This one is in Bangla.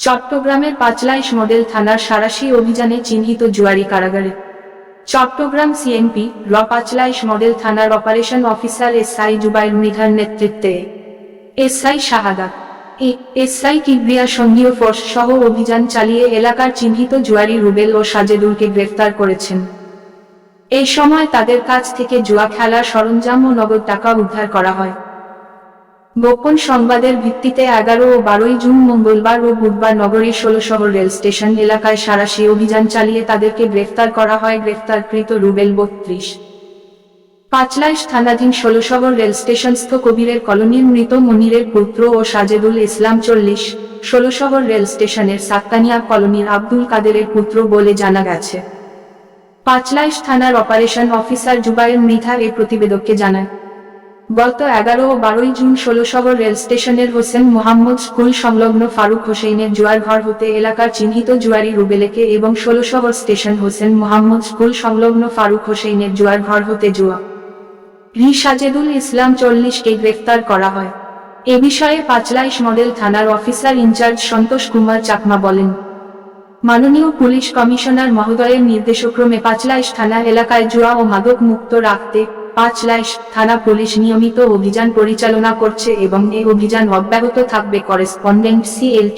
চট্টগ্রামের পাঁচলাইশ মডেল থানার সারাশি অভিযানে চিহ্নিত জুয়ারি কারাগারে। চট্টগ্রাম সিএমপি, র পাঁচলাইশ মডেল থানার অপারেশন অফিসার এসআই জুবাইর মৃধার নেতৃত্বে। এসআই শাহাদা এ এসআই কিবরিয়া সঙ্গীয় ফোর্স সহ অভিযান চালিয়ে এলাকার চিহ্নিত জুয়ারি রুবেল ও সাজেদুলকে গ্রেফতার করেছেন। এই সময় তাদের কাছ থেকে জুয়া খেলার সরঞ্জাম ও নগদ টাকা উদ্ধার করা হয়। গোপন সংবাদের ভিত্তিতে এগারো ও বারোই জুন, মঙ্গলবার ও বুধবার নগরীর ষোলশহর রেল স্টেশন এলাকায় সারাশি অভিযান চালিয়ে তাদেরকে গ্রেফতার করা হয়। গ্রেফতারকৃত রুবেল বত্রিশ। পাঁচলাইশ থানাধীন ষোলশহর রেল স্টেশনস্থ কবিরের কলোনির মৃত মনিরের পুত্র ও সাজেদুল ইসলাম চল্লিশ। ষোলশহর রেল স্টেশনের সাক্তানিয়া কলোনির আব্দুল কাদেরের পুত্র বলে জানা গেছে। পাঁচলাইশ থানার অপারেশন অফিসার জুবাইর মৃধা এই প্রতিবেদককে জানায়। গত এগারো ও বারোই জুন ষোলশহর রেল স্টেশনের হোসেন মোহাম্মদ স্কুল সংলগ্ন ফারুক হোসেনের জুয়ার ঘর হতে এলাকার চিহ্নিত জুয়ারি রুবেলেকে এবং ষোলশহর স্টেশন হোসেন মোহাম্মদ স্কুল সংলগ্ন ফারুক হোসেনের জুয়ার ঘর হতে জুয়া। রি সাজেদুল ইসলাম চল্লিশকে গ্রেফতার করা হয়। এ বিষয়ে পাঁচলাইশ মডেল থানার officer in charge Santosh Kumar Chakma বলেন। মাননীয় পুলিশ কমিশনার মহোদয়ের নির্দেশক্রমে পাঁচলাইশ থানা এলাকায় জুয়া ও মাদক মুক্ত রাখতে পাঁচলাইশ থানা পুলিশ নিয়মিত অভিযান পরিচালনা করছে এবং এই অভিযান অব্যাহত থাকবে। Correspondent CLT